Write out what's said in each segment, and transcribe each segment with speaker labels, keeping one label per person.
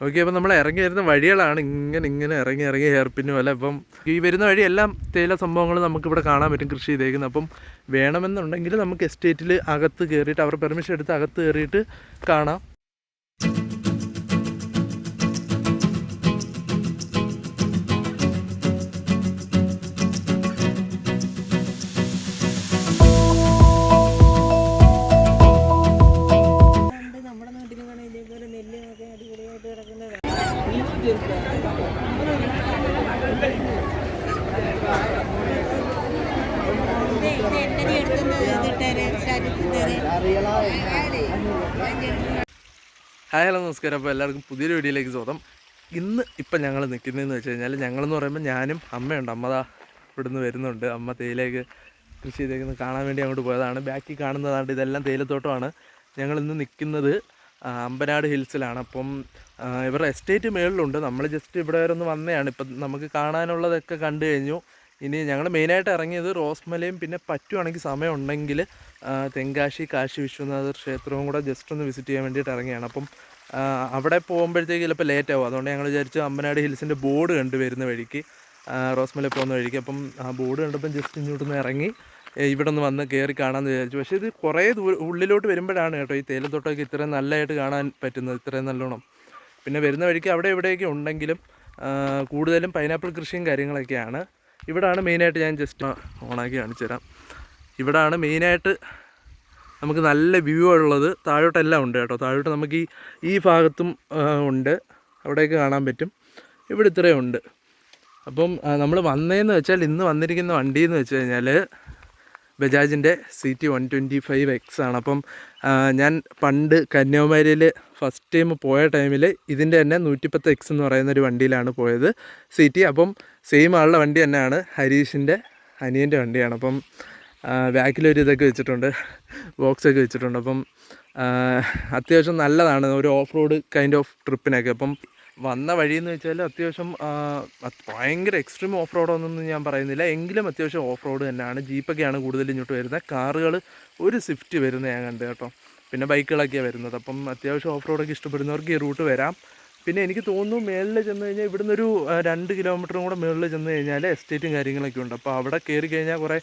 Speaker 1: Okay അപ്പം നമ്മൾ ഇറങ്ങി വരുന്ന വഴികളാണ് ഇങ്ങനെ ഇങ്ങനെ ഇറങ്ങി ഇറങ്ങി ഹെയർപ്പിന് പോലെ. അപ്പം ഈ വരുന്ന വഴി എല്ലാം തേയില സംഭവങ്ങൾ നമുക്കിവിടെ കാണാൻ പറ്റും കൃഷി ചെയ്തേക്കുന്നത്. അപ്പം വേണമെന്നുണ്ടെങ്കിൽ നമുക്ക് എസ്റ്റേറ്റിൽ അകത്ത് കയറിയിട്ട് അവർ പെർമിഷൻ എടുത്ത് അകത്ത് കയറിയിട്ട് കാണാം. ഹായ് ഹലോ നമസ്കാരം. അപ്പോൾ എല്ലാവർക്കും പുതിയൊരു വീഡിയോയിലേക്ക് സ്വാഗതം. ഇന്ന് ഇപ്പം ഞങ്ങൾ നിൽക്കുന്നതെന്ന് വെച്ച് കഴിഞ്ഞാൽ ഞങ്ങളെന്ന് പറയുമ്പോൾ ഞാനും അമ്മയുണ്ട്. അമ്മ ദാ ഇവിടുന്ന് വരുന്നുണ്ട്. അമ്മ തേയിലേക്ക് കൃഷി ചെയ്തേക്കുന്നത് കാണാൻ വേണ്ടി അങ്ങോട്ട് പോയതാണ്. ബാക്കി കാണുന്നതാണ്. ഇതെല്ലാം തേയിലത്തോട്ടമാണ്. ഞങ്ങൾ ഇന്ന് നിൽക്കുന്നത് അമ്പനാട് ഹിൽസിലാണ്. അപ്പം ഇവരുടെ എസ്റ്റേറ്റ് മേളിലുണ്ട്. നമ്മൾ ജസ്റ്റ് ഇവിടെ വരെ ഒന്ന് വന്നതാണ്. ഇപ്പം നമുക്ക് കാണാനുള്ളതൊക്കെ കണ്ടു കഴിഞ്ഞു. ഇനി ഞങ്ങൾ മെയിനായിട്ട് ഇറങ്ങിയത് റോസ്മലയും പിന്നെ പറ്റുവാണെങ്കിൽ സമയം ഉണ്ടെങ്കിൽ തെങ്കാശി കാശി വിശ്വനാഥ ക്ഷേത്രവും കൂടെ ജസ്റ്റ് ഒന്ന് വിസിറ്റ് ചെയ്യാൻ വേണ്ടിയിട്ട് ഇറങ്ങിയാണ്. അപ്പം അവിടെ പോകുമ്പോഴത്തേക്ക് ചിലപ്പോൾ ലേറ്റ് ആവും. അതുകൊണ്ട് ഞങ്ങൾ വിചാരിച്ചു അമ്പനാട് ഹിൽസിന്റെ ബോർഡ് കണ്ടു വരുന്ന വഴിക്ക് റോസ്മല പോകുന്ന വഴിക്ക്. അപ്പം ആ ബോർഡ് കണ്ടപ്പം ജസ്റ്റ് ഇങ്ങോട്ട് ഇങ്ങോട്ടൊന്ന് ഇറങ്ങി ഇവിടെ ഒന്ന് വന്ന് കയറി കാണാമെന്ന് വിചാരിച്ചു. പക്ഷേ ഇത് കുറേ ദൂരം ഉള്ളിലോട്ട് വരുമ്പോഴാണ് കേട്ടോ ഈ തേയിലത്തോട്ടമൊക്കെ ഇത്രയും നല്ലതായിട്ട് കാണാൻ പറ്റുന്നത് ഇത്രയും നല്ലോണം. പിന്നെ വരുന്ന വഴിക്ക് അവിടെ എവിടെയൊക്കെ ഉണ്ടെങ്കിലും കൂടുതലും പൈനാപ്പിൾ കൃഷിയും കാര്യങ്ങളൊക്കെയാണ്. ഇവിടാണ് മെയിനായിട്ട് ഞാൻ ജസ്റ്റ് ഓണാക്കി കാണിച്ചു തരാം. ഇവിടാണ് മെയിനായിട്ട് നമുക്ക് നല്ല വ്യൂ ഉള്ളത്. താഴോട്ടെല്ലാം ഉണ്ട് കേട്ടോ. താഴോട്ട് നമുക്ക് ഈ ഈ ഭാഗത്തും ഉണ്ട്. അവിടെയൊക്കെ കാണാൻ പറ്റും. ഇവിടെ ഇത്രയും ഉണ്ട്. അപ്പം നമ്മൾ വന്നതെന്ന് വെച്ചാൽ ഇന്ന് വന്നിരിക്കുന്ന വണ്ടി എന്ന് വെച്ച് കഴിഞ്ഞാൽ ബജാജിന്റെ C T one twenty five X ആണ്. അപ്പം ഞാൻ പണ്ട് കന്യാകുമാരിയിൽ ഫസ്റ്റ് ടൈം പോയ ടൈമിൽ ഇതിന്റെ തന്നെ നൂറ്റിപ്പത്ത് എക്സ് എന്ന് പറയുന്ന ഒരു വണ്ടിയിലാണ് പോയത് സി ടി അപ്പം സെയിം ആളുടെ വണ്ടി തന്നെയാണ് ഹരീഷിന്റെ അനിയന്റെ വണ്ടിയാണ്. അപ്പം ബാക്കിലൊരു ഇതൊക്കെ വെച്ചിട്ടുണ്ട് ബോക്സൊക്കെ വെച്ചിട്ടുണ്ട്. അപ്പം അത്യാവശ്യം നല്ലതാണ്. ഒരു ഓഫ് റോഡ് കൈൻഡ് ഓഫ് ട്രിപ്പിനൊക്കെ അപ്പം വന്ന വഴിയെന്ന് വെച്ചാൽ അത്യാവശ്യം ഭയങ്കര എക്സ്ട്രീം ഓഫ് റോഡൊന്നും ഞാൻ പറയുന്നില്ല. എങ്കിലും അത്യാവശ്യം ഓഫ് റോഡ് തന്നെയാണ്. ജീപ്പൊക്കെയാണ് കൂടുതൽ ഇങ്ങോട്ട് വരുന്നത്. കാറുകൾ ഒരു സ്വിഫ്റ്റ് വരുന്നത് ഞാൻ കണ്ടു കേട്ടോ. പിന്നെ ബൈക്കുകളൊക്കെയാണ് വരുന്നത്. അപ്പം അത്യാവശ്യം ഓഫ് റോഡൊക്കെ ഇഷ്ടപ്പെടുന്നവർക്ക് ഈ റൂട്ട് വരാം. പിന്നെ എനിക്ക് തോന്നുന്നു മേളിൽ ചെന്ന് കഴിഞ്ഞാൽ ഇവിടുന്ന് ഒരു രണ്ട് കിലോമീറ്ററും കൂടെ മേളിൽ ചെന്ന് കഴിഞ്ഞാൽ എസ്റ്റേറ്റും കാര്യങ്ങളൊക്കെ ഉണ്ട്. അപ്പോൾ അവിടെ കയറി കഴിഞ്ഞാൽ കുറേ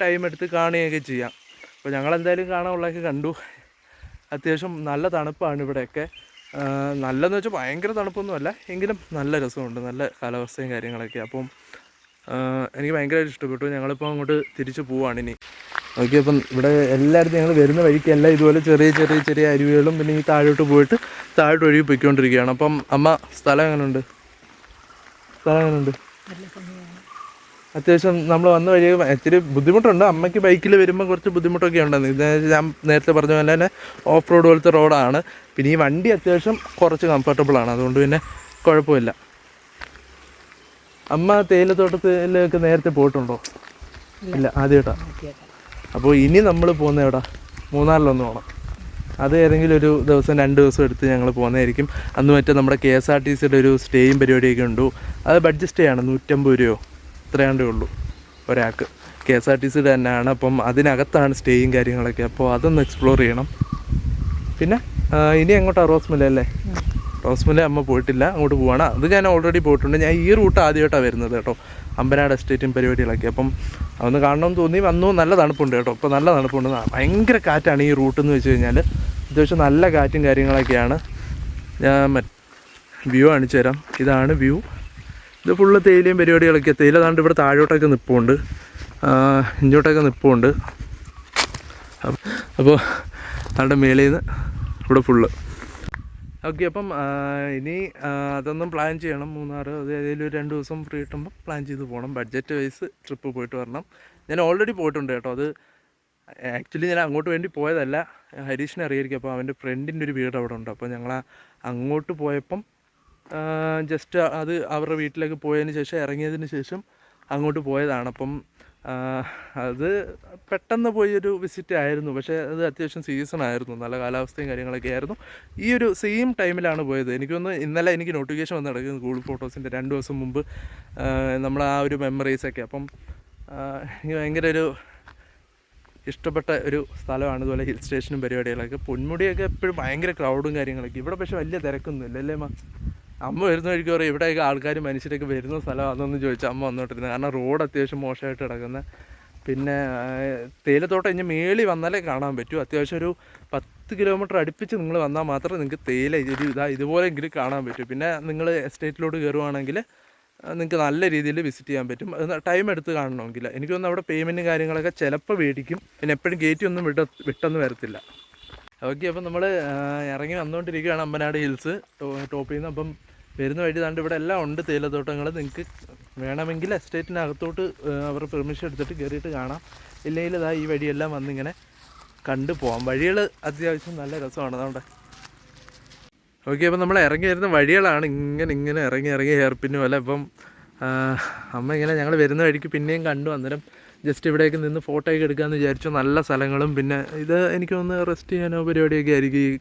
Speaker 1: ടൈം എടുത്ത് കാണുകയൊക്കെ ചെയ്യാം. അപ്പോൾ ഞങ്ങൾ എന്തായാലും കാണാനുള്ളതൊക്കെ കണ്ടു. അത്യാവശ്യം നല്ല തണുപ്പാണ് ഇവിടെയൊക്കെ. നല്ലതെന്ന് വെച്ചാൽ ഭയങ്കര തണുപ്പൊന്നുമല്ല. എങ്കിലും നല്ല രസമുണ്ട്. നല്ല കാലാവസ്ഥയും കാര്യങ്ങളൊക്കെ. അപ്പം എനിക്ക് ഭയങ്കരമായിട്ട് ഇഷ്ടപ്പെട്ടു. ഞങ്ങളിപ്പോൾ അങ്ങോട്ട് തിരിച്ചു പോവാണ് ഇനി. ഓക്കെ അപ്പം ഇവിടെ എല്ലായിടത്തും ഞങ്ങൾ വരുന്ന വഴിക്ക് എല്ലാം ഇതുപോലെ ചെറിയ ചെറിയ ചെറിയ അരുവികളും പിന്നെ ഈ താഴോട്ട് പോയിട്ട് താഴോട്ട് ഒഴുകി പോയിക്കൊണ്ടിരിക്കുകയാണ്. അപ്പം അമ്മ സ്ഥലം എങ്ങനെയുണ്ട് സ്ഥലം എങ്ങനെയുണ്ട് അത്യാവശ്യം നമ്മൾ വന്ന വഴി ഇത്തിരി ബുദ്ധിമുട്ടുണ്ട്. അമ്മയ്ക്ക് ബൈക്കിൽ വരുമ്പോൾ കുറച്ച് ബുദ്ധിമുട്ടൊക്കെ ഉണ്ടെന്ന്. ഇത് ഞാൻ നേരത്തെ പറഞ്ഞ പോലെ തന്നെ ഓഫ് റോഡ് പോലത്തെ റോഡാണ് പിന്നെ ഈ വണ്ടി അത്യാവശ്യം കുറച്ച് കംഫർട്ടബിളാണ് അതുകൊണ്ട് പിന്നെ കുഴപ്പമില്ല. അമ്മ തേയിലത്തോട്ടത്തിലൊക്കെ നേരത്തെ പോയിട്ടുണ്ടോ? ഇല്ല. ആദ്യമായിട്ടാണ് അപ്പോൾ ഇനി നമ്മൾ പോകുന്ന എവിടെ? മൂന്നാറിലൊന്ന് പോകണം അത് ഏതെങ്കിലും ഒരു ദിവസം രണ്ട് ദിവസം എടുത്ത് ഞങ്ങൾ പോകുന്നതായിരിക്കും. അന്ന് മറ്റേ നമ്മുടെ കെ എസ് ആർ ടി സിയുടെ ഒരു സ്റ്റേയും പരിപാടിയൊക്കെ ഉണ്ടോ. അത് ബഡ്ജറ്റ് സ്റ്റേ ആണ്. നൂറ്റമ്പത് രൂപയോ? ഇത്രയാണ്ടേ ഉള്ളൂ. ഒരാൾക്ക്. കെ എസ് ആർ ടി സിയുടെ തന്നെയാണ്. അപ്പം അതിനകത്താണ് സ്റ്റേയും കാര്യങ്ങളൊക്കെ. അപ്പോൾ അതൊന്ന് എക്സ്പ്ലോർ ചെയ്യണം. പിന്നെ ഇനി ഇനി എങ്ങോട്ടാണ് റോസ്മല അല്ലേ? റോസ്മല അമ്മ പോയിട്ടില്ല. അങ്ങോട്ട് പോവാണ്. അത് ഞാൻ ഓൾറെഡി പോയിട്ടുണ്ട്. ഞാൻ ഈ റൂട്ട് ആദ്യമായിട്ടാണ് വരുന്നത് കേട്ടോ. അമ്പനാട് എസ്റ്റേറ്റും പരിപാടികളൊക്കെ. അപ്പം അതൊന്ന് കാണണമെന്ന് തോന്നി വന്നു. നല്ല തണുപ്പുണ്ട് കേട്ടോ. ഇപ്പോൾ നല്ല തണുപ്പുണ്ട്. ഭയങ്കര കാറ്റാണ് ഈ റൂട്ട് എന്ന് വെച്ച് കഴിഞ്ഞാൽ അത്യാവശ്യം നല്ല കാറ്റും കാര്യങ്ങളൊക്കെയാണ്. ഞാൻ വ്യൂ കാണിച്ചു തരാം ഇതാണ് വ്യൂ ഇത് ഫുള്ള് തേയിലയും പരിപാടികളൊക്കെ തേയില താണ്ട് ഇവിടെ താഴോട്ടൊക്കെ നിൽപ്പുണ്ട് ഇഞ്ചോട്ടൊക്കെ നിൽപ്പുണ്ട് അപ്പോൾ താണ്ടെ മേളിൽ നിന്ന് ഇവിടെ ഫുള്ള് ഓക്കെ അപ്പം ഇനി അതൊന്നും പ്ലാൻ ചെയ്യണം മൂന്നാർ അത് ഏതെങ്കിലും ഒരു രണ്ട് ദിവസം ഫ്രീ കിട്ടുമ്പോൾ പ്ലാൻ ചെയ്ത് പോകണം ബഡ്ജറ്റ് വൈസ് ട്രിപ്പ് പോയിട്ട് വരണം. ഞാൻ ഓൾറെഡി പോയിട്ടുണ്ട് കേട്ടോ. അത് ആക്ച്വലി ഞാൻ അങ്ങോട്ട് വേണ്ടി പോയതല്ല. ഹരീഷിനെ അറിയായിരിക്കും. അപ്പോൾ അവന്റെ ഫ്രണ്ടിന്റെ ഒരു വീട് അവിടെ ഉണ്ട്. അപ്പോൾ ഞങ്ങൾ അങ്ങോട്ട് പോയപ്പം ജസ്റ്റ് അത് അവരുടെ വീട്ടിലേക്ക് പോയതിന് ശേഷം ഇറങ്ങിയതിന് ശേഷം അങ്ങോട്ട് പോയതാണ്. അപ്പം അത് പെട്ടെന്ന് പോയൊരു വിസിറ്റ് ആയിരുന്നു. പക്ഷേ അത് അത്യാവശ്യം സീസൺ ആയിരുന്നു. നല്ല കാലാവസ്ഥയും കാര്യങ്ങളൊക്കെ ആയിരുന്നു. ഈ ഒരു സെയിം ടൈമിലാണ് പോയത്. എനിക്കൊന്ന് ഇന്നലെ എനിക്ക് നോട്ടിഫിക്കേഷൻ വന്ന് കിടക്കുന്നു ഗൂഗിൾ ഫോട്ടോസിന്റെ രണ്ട് ദിവസം മുമ്പ്. നമ്മൾ ആ ഒരു മെമ്മറീസൊക്കെ അപ്പം എനിക്ക് ഭയങ്കര ഒരു ഇഷ്ടപ്പെട്ട ഒരു സ്ഥലമാണ് ഇതുപോലെ ഹിൽ സ്റ്റേഷനും പരിപാടികളൊക്കെ. പൊന്മുടിയൊക്കെ എപ്പോഴും ഭയങ്കര ക്രൗഡും കാര്യങ്ങളൊക്കെ. ഇവിടെ പക്ഷേ വലിയ തിരക്കൊന്നുമില്ല അല്ലേ അമ്മ അമ്മ വരുന്ന വഴിക്ക് പറയും ഇവിടെയൊക്കെ ആൾക്കാർ മനുഷ്യരൊക്കെ വരുന്ന സ്ഥലമാണെന്ന് ചോദിച്ചാൽ അമ്മ വന്നോട്ടിരുന്നത് കാരണം റോഡ് അത്യാവശ്യം മോശമായിട്ട് കിടക്കുന്ന. പിന്നെ തേയിലത്തോട്ടം ഇനി മേളി വന്നാലേ കാണാൻ പറ്റൂ. അത്യാവശ്യം ഒരു പത്ത് കിലോമീറ്റർ അടുപ്പിച്ച് നിങ്ങൾ വന്നാൽ മാത്രമേ നിങ്ങൾക്ക് തേയില ഒരു ഇതാ ഇതുപോലെയെങ്കിലും കാണാൻ പറ്റൂ. പിന്നെ നിങ്ങൾ എസ്റ്റേറ്റിലോട്ട് കയറുവാണെങ്കിൽ നിങ്ങൾക്ക് നല്ല രീതിയിൽ വിസിറ്റ് ചെയ്യാൻ പറ്റും. ടൈം എടുത്ത് കാണണമെങ്കിൽ. എനിക്ക് അവിടെ പേയ്മെന്റും കാര്യങ്ങളൊക്കെ ചിലപ്പോൾ മേടിക്കും. പിന്നെ എപ്പോഴും ഗേറ്റ് ഒന്നും വിട്ട വിട്ടൊന്നും വരത്തില്ല. ഓക്കെ അപ്പം നമ്മൾ ഇറങ്ങി വന്നുകൊണ്ടിരിക്കുകയാണ് അമ്പനാട് ഹിൽസ്. ടോപ്പിൽ നിന്ന് അപ്പം വരുന്ന വഴി താണ്ട് ഇവിടെ എല്ലാം ഉണ്ട് തേയിലത്തോട്ടങ്ങൾ നിങ്ങൾക്ക് വേണമെങ്കിൽ എസ്റ്റേറ്റിനകത്തോട്ട് അവർ പെർമിഷൻ എടുത്തിട്ട് കയറിയിട്ട് കാണാം. ഇല്ലെങ്കിൽ ഇതാ ഈ വഴിയെല്ലാം വന്നിങ്ങനെ കണ്ടു പോകാം വഴികൾ അത്യാവശ്യം നല്ല രസമാണ് അതുകൊണ്ട് ഓക്കെ അപ്പം നമ്മൾ ഇറങ്ങി വരുന്ന വഴികളാണ് ഇങ്ങനെ ഇങ്ങനെ ഇറങ്ങി ഇറങ്ങി ഹെയർപ്പിന് പോലെ അപ്പം അമ്മ ഇങ്ങനെ ഞങ്ങൾ വരുന്ന വഴിക്ക് പിന്നെയും കണ്ടു അന്നേരം ജസ്റ്റ് ഇവിടെയൊക്കെ നിന്ന് ഫോട്ടോ ഒക്കെ എടുക്കാമെന്ന് വിചാരിച്ചു. നല്ല സ്ഥലങ്ങളും. പിന്നെ ഇത് എനിക്ക് ഒന്ന് റെസ്റ്റ് ചെയ്യാനോ പരിപാടിയൊക്കെ ആയിരിക്കും. ഈ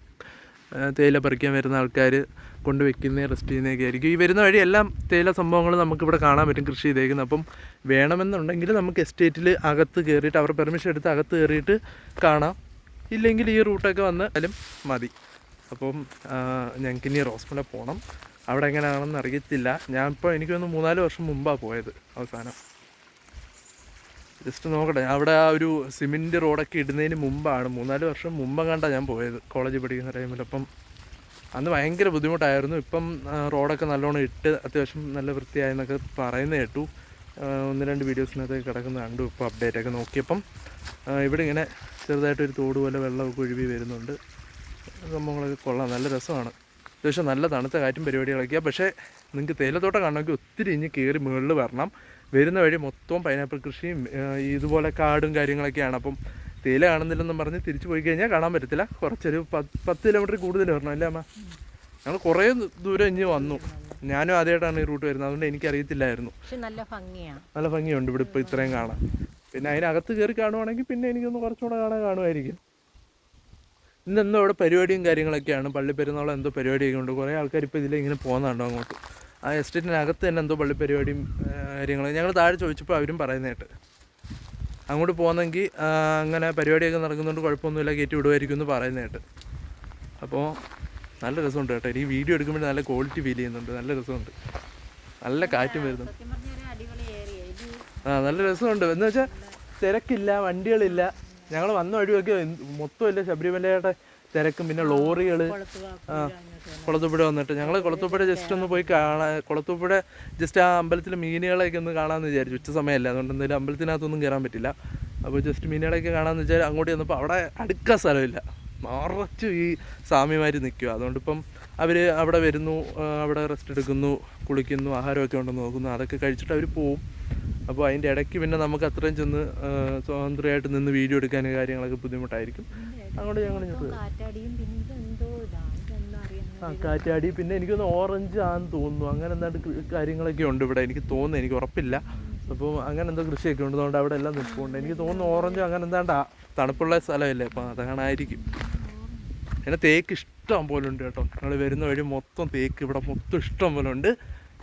Speaker 1: തേയില പറിക്കാൻ വരുന്ന ആൾക്കാർ കൊണ്ട് വെക്കുന്ന റെസ്റ്റ് ചെയ്യുന്നതൊക്കെ ആയിരിക്കും. ഈ വരുന്ന വഴി എല്ലാം തേയില സംഭവങ്ങൾ നമുക്കിവിടെ കാണാൻ പറ്റും കൃഷി ചെയ്തേക്കുന്നത്. അപ്പം വേണമെന്നുണ്ടെങ്കിൽ നമുക്ക് എസ്റ്റേറ്റിൽ അകത്ത് കയറിയിട്ട് അവർ പെർമിഷൻ എടുത്ത് അകത്ത് കയറിയിട്ട് കാണാം. ഇല്ലെങ്കിൽ ഈ റൂട്ടൊക്കെ വന്നാലും മതി. അപ്പം ഞങ്ങൾക്ക് ഇനി റോസ്മല പോകണം അവിടെ എങ്ങനെയാണെന്ന് അറിയത്തില്ല. ഞാൻ ഇപ്പോൾ എനിക്ക് തോന്നുന്നു മൂന്നാൽ വർഷം മുമ്പാണ് പോയത് അവസാനം. ജസ്റ്റ് നോക്കട്ടെ. അവിടെ ആ ഒരു സിമെന്റ് റോഡൊക്കെ ഇടുന്നതിന് മുമ്പാണ് മൂന്നാൽ വർഷം മുമ്പ് കണ്ടാണ് ഞാൻ പോയത് കോളേജിൽ പഠിക്കുന്ന ടൈമിൽ. അപ്പം അന്ന് ഭയങ്കര ബുദ്ധിമുട്ടായിരുന്നു. ഇപ്പം റോഡൊക്കെ നല്ലോണം ഇട്ട് അത്യാവശ്യം നല്ല വൃത്തിയായി എന്നൊക്കെ പറയുന്ന കേട്ടു. ഒന്ന് രണ്ട് വീഡിയോസിനകത്ത് കിടക്കുന്ന കണ്ടു ഇപ്പോൾ അപ്ഡേറ്റ് ഒക്കെ നോക്കിയപ്പം ഇവിടെ ഇങ്ങനെ ചെറുതായിട്ടൊരു തോട് പോലെ വെള്ളമൊക്കെ ഒഴുകി വരുന്നുണ്ട്. സംഭവങ്ങളൊക്കെ കൊള്ളാം. നല്ല രസമാണ്. അത്യാവശ്യം നല്ല തണുത്ത കാറ്റും പരിപാടികളൊക്കെയാണ് പക്ഷേ നിങ്ങൾക്ക് തേയിലത്തോട്ടം കാണണമെങ്കിൽ ഒത്തിരി ഇഞ്ഞ് കയറി മുകളിൽ വരണം. വരുന്ന വഴി മൊത്തം പൈനാപ്പിൾ കൃഷിയും ഇതുപോലെ കാടും കാര്യങ്ങളൊക്കെയാണ്. അപ്പം തേയില കാണുന്നില്ലെന്നും പറഞ്ഞ് തിരിച്ചു പോയി കഴിഞ്ഞാൽ കാണാൻ പറ്റത്തില്ല. കുറച്ചൊരു പത്ത് കിലോമീറ്റർ കൂടുതൽ വരണം അല്ലേ അമ്മ? ഞങ്ങൾ കുറേ ദൂരം ഇഞ്ഞ് വന്നു. ഞാനും ആദ്യമായിട്ടാണ് ഈ റൂട്ട് വരുന്നത്. അതുകൊണ്ട് എനിക്കറിയത്തില്ലായിരുന്നു.
Speaker 2: നല്ല ഭംഗിയാണ്
Speaker 1: നല്ല ഭംഗിയുണ്ട് ഇവിടെ ഇപ്പോൾ ഇത്രയും കാണാൻ. പിന്നെ അതിനകത്ത് കയറി കാണുവാണെങ്കിൽ പിന്നെ എനിക്കൊന്ന് കുറച്ചുകൂടെ കാണാൻ കാണുമായിരിക്കും. ഇന്നെന്തോ അവിടെ പരിപാടിയും കാര്യങ്ങളൊക്കെയാണ്. പള്ളി പെരുന്നാളോ എന്തോ പരിപാടിയൊക്കെ ഉണ്ട്. കുറേ ആൾക്കാർ ഇപ്പോൾ ഇതിലിങ്ങനെ പോകുന്നുണ്ടോ അങ്ങോട്ട്? ആ എസ്റ്റേറ്റിനകത്ത് തന്നെ എന്തോ പള്ളി പരിപാടിയും കാര്യങ്ങളും. ഞങ്ങൾ താഴെ ചോദിച്ചപ്പോൾ അവരും പറയുന്നതായിട്ട് അങ്ങോട്ട് പോകുന്നെങ്കിൽ അങ്ങനെ പരിപാടിയൊക്കെ നടക്കുന്നതുകൊണ്ട് കുഴപ്പമൊന്നുമില്ല കയറ്റി വിടുമായിരിക്കും എന്ന് പറയുന്നതായിട്ട് അപ്പോൾ നല്ല രസമുണ്ട് കേട്ടോ. ഈ വീഡിയോ എടുക്കുമ്പോൾ നല്ല ക്വാളിറ്റി ഫീൽ ചെയ്യുന്നുണ്ട്. നല്ല രസമുണ്ട്. നല്ല കാറ്റും വരുന്നുണ്ട് ആ നല്ല രസമുണ്ട്. എന്ന് വെച്ചാൽ തിരക്കില്ല വണ്ടികളില്ല. ഞങ്ങൾ വന്ന വഴിയൊക്കെ മൊത്തമില്ല ശബരിമലയുടെ തിരക്കും. പിന്നെ ലോറികൾ കുളത്തൂപ്പുഴ വന്നിട്ട്. ഞങ്ങൾ കുളത്തൂപ്പുഴ ജസ്റ്റ് ഒന്ന് പോയി കാണാൻ കുളത്തൂപ്പുഴ ജസ്റ്റ് ആ അമ്പലത്തിൽ മീനുകളെയൊക്കെ ഒന്ന് കാണാമെന്ന് വിചാരിച്ചു. ഉച്ച സമയമല്ല അതുകൊണ്ട് എന്തായാലും അമ്പലത്തിനകത്തൊന്നും കയറാൻ പറ്റില്ല. അപ്പോൾ ജസ്റ്റ് മീനുകളെയൊക്കെ കാണാമെന്ന് വെച്ചാൽ അങ്ങോട്ട് ചെന്നപ്പോൾ അവിടെ അടുക്കാൻ സ്ഥലമില്ല. മറച്ച് ഈ സ്വാമിമാർ നിൽക്കുക അതുകൊണ്ട് ഇപ്പം അവർ അവിടെ വരുന്നു അവിടെ റെസ്റ്റ് എടുക്കുന്നു കുളിക്കുന്നു ആഹാരമൊക്കെ ഉണ്ടെന്ന് നോക്കുന്നു. അതൊക്കെ കഴിച്ചിട്ട് അവർ പോവും. അപ്പോൾ അതിന്റെ ഇടയ്ക്ക് പിന്നെ നമുക്ക് അത്രയും ചെന്ന് സ്വതന്ത്രമായിട്ട് നിന്ന് വീഡിയോ എടുക്കാൻ കാര്യങ്ങളൊക്കെ ബുദ്ധിമുട്ടായിരിക്കും. അങ്ങോട്ട് ഞങ്ങൾ ആ കാറ്റാടി പിന്നെ എനിക്കൊന്ന് ഓറഞ്ച് ആണെന്ന് തോന്നുന്നു. അങ്ങനെ എന്താണ്ട് കാര്യങ്ങളൊക്കെ ഉണ്ട് ഇവിടെ. എനിക്ക് തോന്നുന്നു എനിക്ക് ഉറപ്പില്ല. അപ്പോൾ അങ്ങനെ എന്തോ കൃഷിയൊക്കെ ഉണ്ട്. അതുകൊണ്ട് അവിടെ എല്ലാം നിൽപ്പുണ്ട്. എനിക്ക് തോന്നുന്നു ഓറഞ്ച് അങ്ങനെ എന്താണ്ട് തണുപ്പുള്ള സ്ഥലമല്ലേ? അപ്പോൾ അതങ്ങനായിരിക്കും. പിന്നെ തേക്ക് ഇഷ്ടം പോലെ ഉണ്ട് കേട്ടോ. ഞങ്ങൾ വരുന്ന വഴി മൊത്തം തേക്ക് ഇവിടെ മൊത്തം ഇഷ്ടം പോലെ ഉണ്ട്.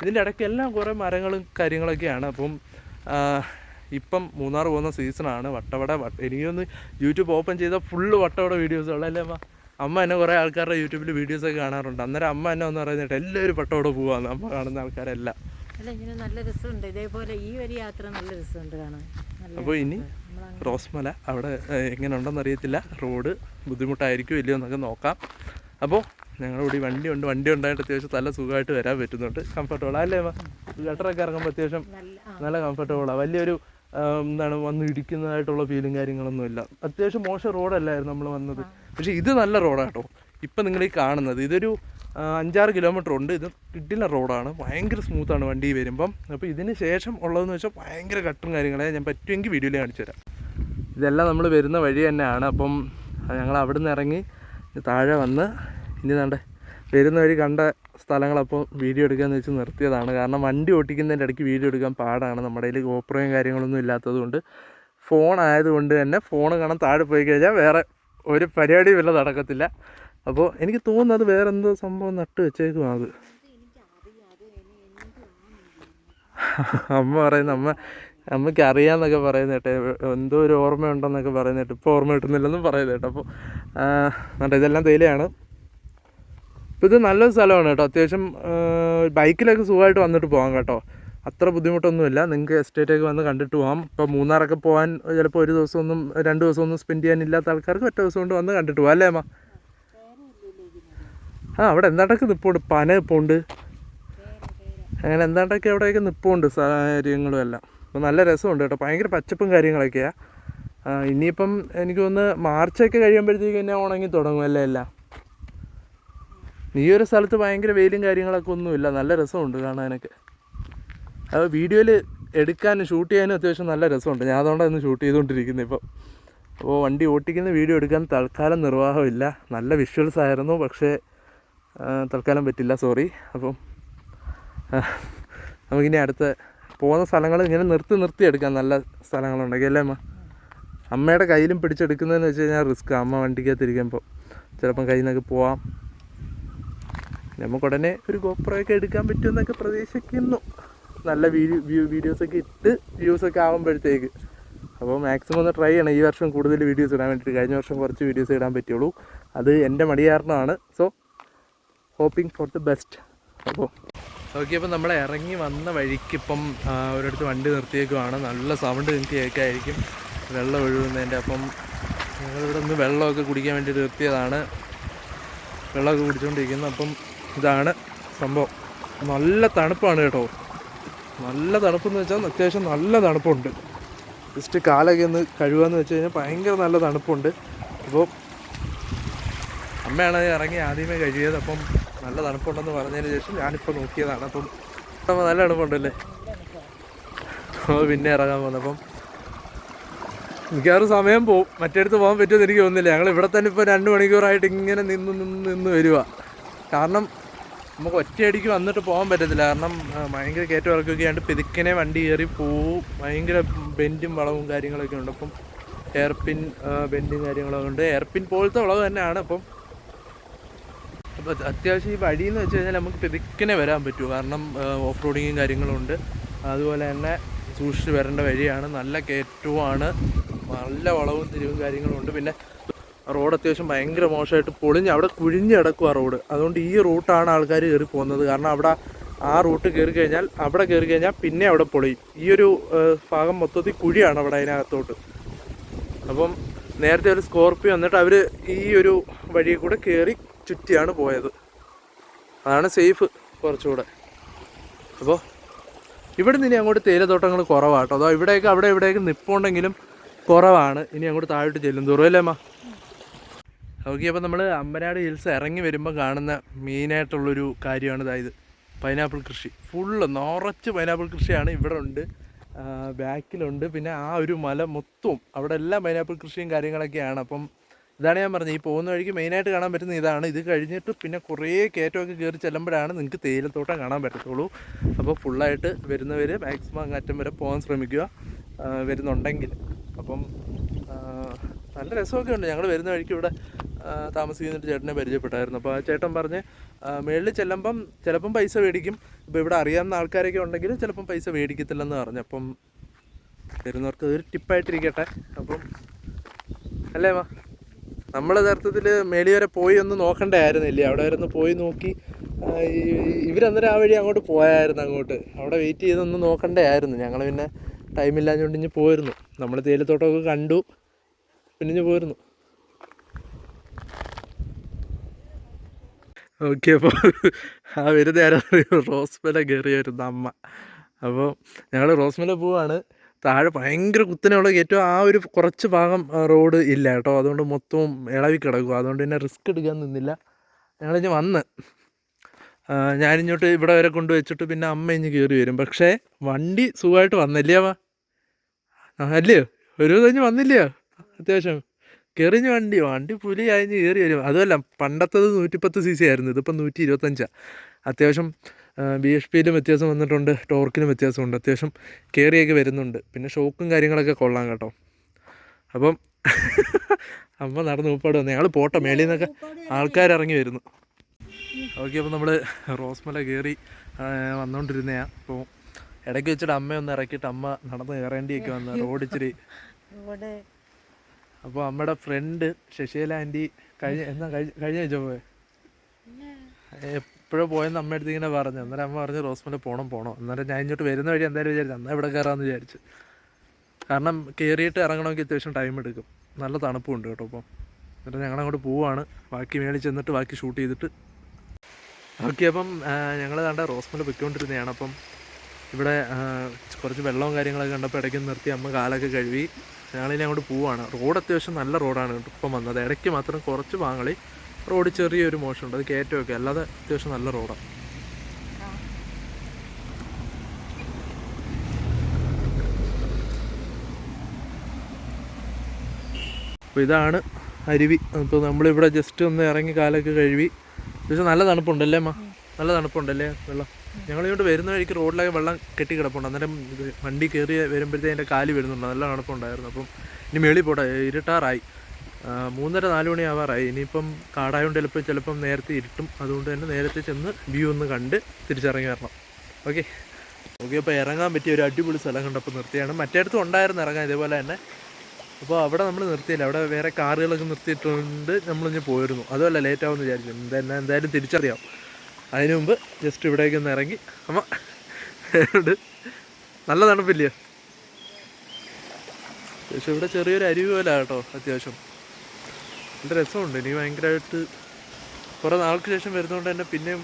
Speaker 1: ഇതിന്റെ ഇടയ്ക്ക് എല്ലാം കുറേ മരങ്ങളും കാര്യങ്ങളൊക്കെയാണ്. അപ്പം ഇപ്പം മൂന്നാർ പോകുന്ന സീസണാണ്. വട്ടവട വട്ട എനിക്കൊന്ന് യൂട്യൂബ് ഓപ്പൺ ചെയ്താൽ ഫുള്ള് വട്ടവട വീഡിയോസ് ഉള്ളല്ലേ അമ്മ? അമ്മ എന്നെ കുറേ ആൾക്കാരുടെ യൂട്യൂബിൽ വീഡിയോസൊക്കെ കാണാറുണ്ട്. അന്നേരം അമ്മ എന്നെ ഒന്ന് പറയുന്നിട്ട് എല്ലാവരും വട്ടവട പോവാന്ന്. അമ്മ കാണുന്ന ആൾക്കാരെല്ലാം.
Speaker 2: അല്ല ഇങ്ങനെ നല്ല രസമുണ്ട്. ഇതേപോലെ ഈ ഒരു യാത്ര നല്ല രസമുണ്ട് കാണാൻ.
Speaker 1: അപ്പോൾ ഇനി റോസ്മല അവിടെ എങ്ങനെ ഉണ്ടെന്ന് അറിയത്തില്ല റോഡ് ബുദ്ധിമുട്ടായിരിക്കും ഇല്ലയോ എന്നൊക്കെ നോക്കാം. അപ്പോൾ ഞങ്ങളുടെ കൂടി വണ്ടി ഉണ്ട് വണ്ടി ഉണ്ടായിട്ട് അത്യാവശ്യം നല്ല സുഖമായിട്ട് വരാൻ പറ്റുന്നുണ്ട്. കംഫർട്ടബിൾ അല്ലേ ഗട്ടറൊക്കെ ഇറങ്ങുമ്പോൾ അത്യാവശ്യം
Speaker 2: നല്ല
Speaker 1: കംഫർട്ടബിളാണ് വലിയൊരു എന്താണ് വന്ന് ഇടിക്കുന്നതായിട്ടുള്ള ഫീലും കാര്യങ്ങളൊന്നും ഇല്ല അത്യാവശ്യം മോശം റോഡല്ലായിരുന്നു നമ്മൾ വന്നത്. പക്ഷേ ഇത് നല്ല റോഡാണ് കേട്ടോ ഇപ്പം നിങ്ങൾ ഈ കാണുന്നത്. ഇതൊരു അഞ്ചാറ് കിലോമീറ്റർ ഉണ്ട്. ഇത് കിട്ടില്ല റോഡാണ്. ഭയങ്കര സ്മൂത്താണ് വണ്ടി വരുമ്പം. അപ്പോൾ ഇതിന് ശേഷം ഉള്ളതെന്ന് വെച്ചാൽ ഭയങ്കര കട്ടും കാര്യങ്ങളെ. ഞാൻ പറ്റുമെങ്കിൽ വീഡിയോയിൽ കാണിച്ചു തരാം. ഇതെല്ലാം നമ്മൾ വരുന്ന വഴി തന്നെയാണ്. അപ്പം ഞങ്ങൾ അവിടെ നിന്ന് ഇറങ്ങി താഴെ വന്ന് ഇനി വേണ്ടേ വരുന്ന വഴി കണ്ട സ്ഥലങ്ങളപ്പോൾ വീഡിയോ എടുക്കാമെന്ന് വെച്ച് നിർത്തിയതാണ്. കാരണം വണ്ടി ഓട്ടിക്കുന്നതിന്റെ ഇടയ്ക്ക് വീഡിയോ എടുക്കാൻ പാടാണ്. നമ്മുടെ കയ്യിൽ ഗോപ്രയും കാര്യങ്ങളൊന്നും ഇല്ലാത്തതുകൊണ്ട് ഫോൺ ആയതുകൊണ്ട് തന്നെ ഫോൺ കാണാൻ താഴെ പോയി കഴിഞ്ഞാൽ വേറെ ഒരു പരിപാടിയും വല്ല നടക്കത്തില്ല. അപ്പോൾ എനിക്ക് തോന്നുന്നത് വേറെ എന്തോ സംഭവം നട്ട് വെച്ചേക്കും അത്. അമ്മ പറയുന്ന അമ്മ അമ്മയ്ക്ക് അറിയാമെന്നൊക്കെ പറയുന്ന കേട്ടെ എന്തോ ഒരു ഓർമ്മയുണ്ടെന്നൊക്കെ പറയുന്ന കേട്ട് ഇപ്പോൾ ഓർമ്മ കിട്ടുന്നില്ലെന്നും പറയുന്നത് കേട്ടോ. അപ്പോൾ ഇതെല്ലാം തേയിലയാണ്. ഇപ്പോൾ ഇത് നല്ലൊരു സ്ഥലമാണ് കേട്ടോ. അത്യാവശ്യം ബൈക്കിലൊക്കെ സുഖമായിട്ട് വന്നിട്ട് പോകാം കേട്ടോ. അത്ര ബുദ്ധിമുട്ടൊന്നുമില്ല. നിങ്ങൾക്ക് എസ്റ്റേറ്റൊക്കെ വന്ന് കണ്ടിട്ട് പോകാം ഇപ്പോൾ മൂന്നാറൊക്കെ പോകാൻ ചിലപ്പോൾ ഒരു ദിവസമൊന്നും രണ്ട് ദിവസമൊന്നും സ്പെൻഡ് ചെയ്യാനില്ലാത്ത ആൾക്കാർക്ക് ഒറ്റ ദിവസം കൊണ്ട് വന്ന് കണ്ടിട്ട് പോകാം അല്ലേ അമ്മ? ആ അവിടെ എന്താണ്ടൊക്കെ നിൽപ്പുണ്ട് പന നിൽപ്പുണ്ട് അങ്ങനെ എന്താണ്ടൊക്കെ അവിടെയൊക്കെ നിൽപ്പുണ്ട് കാര്യങ്ങളും എല്ലാം. അപ്പോൾ നല്ല രസമുണ്ട് കേട്ടോ. ഭയങ്കര പച്ചപ്പും കാര്യങ്ങളൊക്കെയാണ് ഇനിയിപ്പം എനിക്ക് തോന്നുന്നു മാർച്ചൊക്കെ കഴിയുമ്പോഴത്തേക്ക് തന്നെ ഉണങ്ങി തുടങ്ങും അല്ലേ എല്ലാം? ഈ ഒരു സ്ഥലത്ത് ഭയങ്കര വെയിലും കാര്യങ്ങളൊക്കെ ഒന്നുമില്ല. നല്ല രസമുണ്ട് കാണാനൊക്കെ. അപ്പോൾ വീഡിയോയിൽ എടുക്കാനും ഷൂട്ട് ചെയ്യാനും അത്യാവശ്യം നല്ല രസമുണ്ട്. ഞാൻ അതുകൊണ്ടാണ് ഷൂട്ട് ചെയ്തുകൊണ്ടിരിക്കുന്നത് ഇപ്പം. അപ്പോൾ വണ്ടി ഓട്ടിക്കുന്ന വീഡിയോ എടുക്കാൻ തൽക്കാലം നിർവാഹമില്ല. നല്ല വിഷ്വൽസ് ആയിരുന്നു പക്ഷേ തൽക്കാലം പറ്റില്ല. സോറി അപ്പം നമുക്കിനി അടുത്ത പോകുന്ന സ്ഥലങ്ങൾ ഇങ്ങനെ നിർത്തി നിർത്തി എടുക്കാം. നല്ല സ്ഥലങ്ങളുണ്ടെങ്കിൽ അല്ലേ അമ്മ? അമ്മയുടെ കയ്യിലും പിടിച്ചെടുക്കുന്നതെന്ന് വെച്ച് കഴിഞ്ഞാൽ റിസ്ക് അമ്മ വണ്ടിക്കകത്തിരിക്കുമ്പോൾ ചിലപ്പം കയ്യിൽ നിന്നൊക്കെ പോവാം. നമുക്ക് ഉടനെ ഒരു ഗോപ്രോയൊക്കെ എടുക്കാൻ പറ്റുമെന്നൊക്കെ പ്രതീക്ഷിക്കുന്നു. നല്ല വീഡിയോ വ്യൂ വീഡിയോസൊക്കെ ഇട്ട് വ്യൂസൊക്കെ ആകുമ്പോഴത്തേക്ക് അപ്പോൾ മാക്സിമം ഒന്ന് ട്രൈ ചെയ്യണം. ഈ വർഷം കൂടുതൽ വീഡിയോസ് ഇടാൻ വേണ്ടിയിട്ട്. കഴിഞ്ഞ വർഷം കുറച്ച് വീഡിയോസ് ഇടാൻ പറ്റുള്ളൂ. അത് എന്റെ മടി കാരണമാണ് so hoping for the best. അപ്പോൾ ഓക്കെ അപ്പോൾ നമ്മൾ ഇറങ്ങി വന്ന വഴിക്ക് ഇപ്പം ഒരിടത്ത് വണ്ടി നിർത്തിയേക്കുവാണ്. നല്ല സൗണ്ട് നിങ്ങൾക്ക് കേൾക്കായിരിക്കും വെള്ളം ഒഴുകുന്നതിന്റെ അപ്പം ഞങ്ങളിവിടെ ഒന്ന് വെള്ളമൊക്കെ കുടിക്കാൻ വേണ്ടി നിർത്തിയതാണ്. വെള്ളമൊക്കെ കുടിച്ചുകൊണ്ടിരിക്കുന്നു. അപ്പം ഇതാണ് സംഭവം. നല്ല തണുപ്പാണ് കേട്ടോ. നല്ല തണുപ്പെന്ന് വെച്ചാൽ അത്യാവശ്യം നല്ല തണുപ്പുണ്ട്. ജസ്റ്റ് കാലൊക്കെ ഒന്ന് കഴിവാന്ന് വെച്ച് കഴിഞ്ഞാൽ ഭയങ്കര നല്ല തണുപ്പുണ്ട്. അപ്പോൾ അമ്മയാണ് ഇറങ്ങി ആദ്യമേ കഴിയത് അപ്പം നല്ല തണുപ്പുണ്ടെന്ന് പറഞ്ഞതിന് ശേഷം ഞാനിപ്പോൾ നോക്കിയതാണ്. അപ്പം നല്ല തണുപ്പുണ്ടല്ലേ? അപ്പോൾ പിന്നെ ഇറങ്ങാൻ പോകുന്നപ്പം മിക്കവാറും സമയം പോവും മറ്റേടത്ത് പോകാൻ പറ്റുമെന്ന് എനിക്ക് തോന്നുന്നില്ല. ഞങ്ങൾ ഇവിടെ തന്നെ ഇപ്പോൾ രണ്ട് മണിക്കൂറായിട്ട് ഇങ്ങനെ നിന്ന് നിന്ന് നിന്ന് വരിക കാരണം നമുക്ക് ഒറ്റയടിക്ക് വന്നിട്ട് പോകാൻ പറ്റത്തില്ല. കാരണം ഭയങ്കര കയറ്റം ഇറക്കുകയാണ് പിതുക്കനെ വണ്ടി കയറി പോവും. ഭയങ്കര ബെൻഡും വളവും കാര്യങ്ങളൊക്കെ ഉണ്ട്. അപ്പം എയർപിൻ ബെൻഡും കാര്യങ്ങളൊക്കെ ഉണ്ട്. എയർപിൻ പോലത്തെ വളവ് തന്നെയാണ്. അപ്പം അപ്പോൾ അത്യാവശ്യം ഈ വഴി എന്ന് വെച്ച് കഴിഞ്ഞാൽ നമുക്ക് പിതുക്കനെ വരാൻ പറ്റൂ. കാരണം ഓഫ് റോഡിങ്ങും കാര്യങ്ങളും ഉണ്ട്. അതുപോലെ തന്നെ സൂക്ഷിച്ച് വരേണ്ട വഴിയാണ്. നല്ല കയറ്റവുമാണ്. നല്ല വളവും തിരിവും കാര്യങ്ങളും ഉണ്ട്. പിന്നെ റോഡ് അത്യാവശ്യം ഭയങ്കര മോശമായിട്ട് പൊളിഞ്ഞ് അവിടെ കുഴിഞ്ഞ് ആ റോഡ്. അതുകൊണ്ട് ഈ റൂട്ടാണ് ആൾക്കാർ കയറി പോകുന്നത്. കാരണം അവിടെ ആ റൂട്ട് കയറി കഴിഞ്ഞാൽ അവിടെ കയറി കഴിഞ്ഞാൽ പിന്നെ അവിടെ പൊളിയും. ഈ ഒരു ഭാഗം മൊത്തത്തിൽ കുഴിയാണ് അവിടെ അതിനകത്തോട്ട്. അപ്പം നേരത്തെ ഒരു സ്കോർപ്പിയോ എന്നിട്ട് അവർ ഈ ഒരു വഴി കൂടെ കയറി ചുറ്റിയാണ് പോയത്. അതാണ് സേഫ് കുറച്ചുകൂടെ. അപ്പോൾ ഇവിടെ നിന്ന് ഇനി അങ്ങോട്ട് തേയിലത്തോട്ടങ്ങൾ കുറവാട്ടോ അതോ ഇവിടെയൊക്കെ അവിടെ ഇവിടെയൊക്കെ നിപ്പുണ്ടെങ്കിലും കുറവാണ്. ഇനി അങ്ങോട്ട് താഴോട്ട് ചെല്ലും. അമ്മ? ഓക്കെ അപ്പോൾ നമ്മൾ അമ്പനാട് ഹിൽസ് ഇറങ്ങി വരുമ്പോൾ കാണുന്ന മെയിനായിട്ടുള്ളൊരു കാര്യമാണ് ഇതായത് പൈനാപ്പിൾ കൃഷി. ഫുള്ള് നിറച്ച് പൈനാപ്പിൾ കൃഷിയാണ് ഇവിടെ ഉണ്ട്. ബാക്കിലുണ്ട്. പിന്നെ ആ ഒരു മല മൊത്തവും അവിടെ എല്ലാം പൈനാപ്പിൾ കൃഷിയും കാര്യങ്ങളൊക്കെയാണ്. അപ്പം ഇതാണ് ഞാൻ പറഞ്ഞത്. ഈ പോകുന്ന വഴിക്ക് മെയിനായിട്ട് കാണാൻ പറ്റുന്ന ഇതാണ്. ഇത് കഴിഞ്ഞിട്ട് പിന്നെ കുറേ കയറ്റമൊക്കെ കയറി ചെല്ലുമ്പോഴാണ് നിങ്ങൾക്ക് തേയിലത്തോട്ടം കാണാൻ പറ്റത്തുള്ളൂ. അപ്പോൾ ഫുള്ളായിട്ട് വരുന്നവർ മാക്സിമം അങ്ങറ്റം വരെ പോകാൻ ശ്രമിക്കുക. വരുന്നുണ്ടെങ്കിൽ. അപ്പം നല്ല രസമൊക്കെ ഉണ്ട്. ഞങ്ങൾ വരുന്ന വഴിക്ക് ഇവിടെ താമസിക്കുന്നൊരു ചേട്ടനെ പരിചയപ്പെട്ടായിരുന്നു. അപ്പോൾ ആ ചേട്ടൻ പറഞ്ഞ് മേളിൽ ചെല്ലുമ്പം ചിലപ്പം പൈസ മേടിക്കും. ഇപ്പോൾ ഇവിടെ അറിയാവുന്ന ആൾക്കാരൊക്കെ ഉണ്ടെങ്കിൽ ചിലപ്പം പൈസ മേടിക്കത്തില്ലെന്ന് പറഞ്ഞു. അപ്പം വരുന്നവർക്ക് അതൊരു ടിപ്പായിട്ടിരിക്കട്ടെ. അപ്പം അല്ലേ മാ? നമ്മൾ യഥാർത്ഥത്തിൽ മേളി വരെ പോയി ഒന്ന് നോക്കണ്ടായിരുന്നില്ലേ? അവിടെ വരെ പോയി നോക്കി ഇവരന്നേരം ആ വഴി അങ്ങോട്ട് പോയായിരുന്നു അങ്ങോട്ട്. അവിടെ വെയിറ്റ് ചെയ്തൊന്ന് നോക്കണ്ടായിരുന്നു. ഞങ്ങൾ പിന്നെ ടൈമില്ലാഞ്ഞുകൊണ്ട് ഇഞ്ഞ് പോയിരുന്നു. നമ്മൾ തേയിലത്തോട്ടമൊക്കെ കണ്ടു. പിന്നെ പോയിരുന്നു ഓക്കെ അപ്പോൾ ആ വരുന്ന ആരാ റോസ്മല കയറി വരുന്ന അമ്മ. അപ്പോൾ ഞങ്ങൾ റോസ്മല പോവാണ്. താഴെ ഭയങ്കര കുത്തനെയുള്ള ഏറ്റവും ആ ഒരു കുറച്ച് ഭാഗം റോഡ് ഇല്ല കേട്ടോ. അതുകൊണ്ട് മൊത്തവും ഇളവി കിടക്കും അതുകൊണ്ട് തന്നെ റിസ്ക് എടുക്കാൻ നിന്നില്ല. ഞങ്ങളിഞ്ഞ് വന്ന് ഞാനിഞ്ഞോട്ട് ഇവിടെ വരെ കൊണ്ടുവച്ചിട്ട് പിന്നെ അമ്മ ഇഞ്ഞ് കയറി വരും. പക്ഷേ വണ്ടി സുഖമായിട്ട് വന്നില്ലേ അല്ലയോ? ഒരു കഴിഞ്ഞ് വന്നില്ലയോ? അത്യാവശ്യം കെറിഞ്ഞ വണ്ടി വണ്ടി പുലി അയഞ്ഞ് കയറി വരും. അതുമല്ല പണ്ടത്തത് നൂറ്റിപ്പത്ത് സി സി ആയിരുന്നു. ഇതിപ്പം നൂറ്റി ഇരുപത്തഞ്ചാണ് അത്യാവശ്യം ബി എച്ച് പിയിലും വ്യത്യാസം വന്നിട്ടുണ്ട് ടോർക്കിനും വ്യത്യാസമുണ്ട്. അത്യാവശ്യം കയറിയൊക്കെ വരുന്നുണ്ട്. പിന്നെ ഷോക്കും കാര്യങ്ങളൊക്കെ കൊള്ളാം കേട്ടോ. അപ്പം അമ്മ നടന്ന് ഉപ്പാട് വന്നു. ഞങ്ങൾ പോട്ടെ മേളിൽ നിന്നൊക്കെ ആൾക്കാരിറങ്ങി വരുന്നു. ഓക്കെ അപ്പോൾ നമ്മൾ റോസ്മല കയറി വന്നുകൊണ്ടിരുന്നതാണ് അപ്പോൾ ഇടയ്ക്ക് വെച്ചിട്ട് അമ്മയൊന്ന് ഇറക്കിയിട്ട് അമ്മ നടന്ന് കയറേണ്ടിയൊക്കെ വന്നു റോഡ് ഇച്ചിരി അപ്പോൾ നമ്മുടെ ഫ്രണ്ട് ശശികല ആന്റി കഴിഞ്ഞ എന്നാ കഴിഞ്ഞ ആഴ്ച പോയെ? എപ്പോഴും പോയെന്ന് അമ്മ അടുത്ത് ഇങ്ങനെ പറഞ്ഞു. അന്നേരം അമ്മ പറഞ്ഞു റോസ്മല പോണം പോണോ. അന്നേരം ഞാൻ ഇങ്ങോട്ട് വരുന്ന വഴി എന്തായാലും വിചാരിച്ചു. അന്നാ ഇവിടെ കയറാമെന്ന് വിചാരിച്ചു. കാരണം കയറിയിട്ട് ഇറങ്ങണമെങ്കിൽ അത്യാവശ്യം ടൈം എടുക്കും. നല്ല തണുപ്പുണ്ട് കേട്ടോ അപ്പം എന്നിട്ട് ഞങ്ങൾ അങ്ങോട്ട് പോവാണ്. ബാക്കി മേളിൽ ചെന്നിട്ട് ബാക്കി ഷൂട്ട് ചെയ്തിട്ട്. ഓക്കെ അപ്പം ഞങ്ങൾ കണ്ട റോസ്മല പൊയ്ക്കൊണ്ടിരുന്നതാണ്. അപ്പം ഇവിടെ കുറച്ച് വെള്ളവും കാര്യങ്ങളൊക്കെ കണ്ടപ്പോൾ ഇടയ്ക്ക് നിർത്തി അമ്മ കാലൊക്കെ കഴുകി. ഞങ്ങളിനി അങ്ങോട്ട് പോവാണ്. റോഡ് അത്യാവശ്യം നല്ല റോഡാണ് ഇപ്പം വന്നത്. ഇടയ്ക്ക് മാത്രം കുറച്ച് ഭാഗങ്ങളിൽ റോഡ് ചെറിയൊരു മോശമുണ്ട്. അത് കയറ്റമൊക്കെ. അല്ലാതെ അത്യാവശ്യം നല്ല റോഡാണ് അപ്പോൾ ഇതാണ് അരുവി. അപ്പോൾ നമ്മളിവിടെ ജസ്റ്റ് ഒന്ന് ഇറങ്ങി കാലൊക്കെ കഴുകി. അത്യാവശ്യം നല്ല തണുപ്പുണ്ടല്ലേ അമ്മ? നല്ല തണുപ്പുണ്ടല്ലേ വെള്ളം? ഞങ്ങളിങ്ങോട്ട് വരുന്ന വഴിക്ക് റോഡിലൊക്കെ വെള്ളം കെട്ടി കിടപ്പുണ്ട് അന്നേരം വണ്ടി കയറി വരുമ്പോഴത്തേക്ക് എന്റെ കാലി വരുന്നുണ്ട് നല്ല കണക്കുണ്ടായിരുന്നു അപ്പം ഇനി മേളിൽ പോട്ടെ. ഇരുട്ടാറായി. മൂന്നര നാല് മണി ആവാറായി. ഇനിയിപ്പം കാടായതുകൊണ്ട് ചിലപ്പോൾ ചിലപ്പം നേരത്തെ ഇരുട്ടും. അതുകൊണ്ട് തന്നെ നേരത്തെ ചെന്ന് വ്യൂ ഒന്ന് കണ്ട് തിരിച്ചിറങ്ങി വരണം. ഓക്കെ. ഓക്കെ അപ്പോൾ ഇറങ്ങാൻ പറ്റിയ ഒരു അടിപൊളി സ്ഥലം കണ്ടപ്പോൾ നിർത്തിയാണ്. മറ്റേടത്തും ഉണ്ടായിരുന്നു ഇറങ്ങാൻ ഇതേപോലെ തന്നെ. അപ്പോൾ അവിടെ നമ്മൾ നിർത്തിയില്ല. അവിടെ വേറെ കാറുകളൊക്കെ നിർത്തിയിട്ടുണ്ട്. നമ്മളിഞ്ഞ് പോയിരുന്നു. അതുമല്ല ലേറ്റ് ആവുമെന്ന് വിചാരിച്ചു. എന്തായാലും എന്തായാലും തിരിച്ചറിയാം. അതിന് മുമ്പ് ജസ്റ്റ് ഇവിടേക്ക് ഒന്ന് ഇറങ്ങി. അമ്മ. നല്ല തണുപ്പില്ലേ? പക്ഷെ ഇവിടെ ചെറിയൊരു അരുവി പോലെ കേട്ടോ അത്യാവശ്യം. നല്ല രസമുണ്ട്. എനിക്ക് ഭയങ്കരമായിട്ട് കുറേ നാൾക്ക് ശേഷം വരുന്നതുകൊണ്ട് തന്നെ പിന്നെയും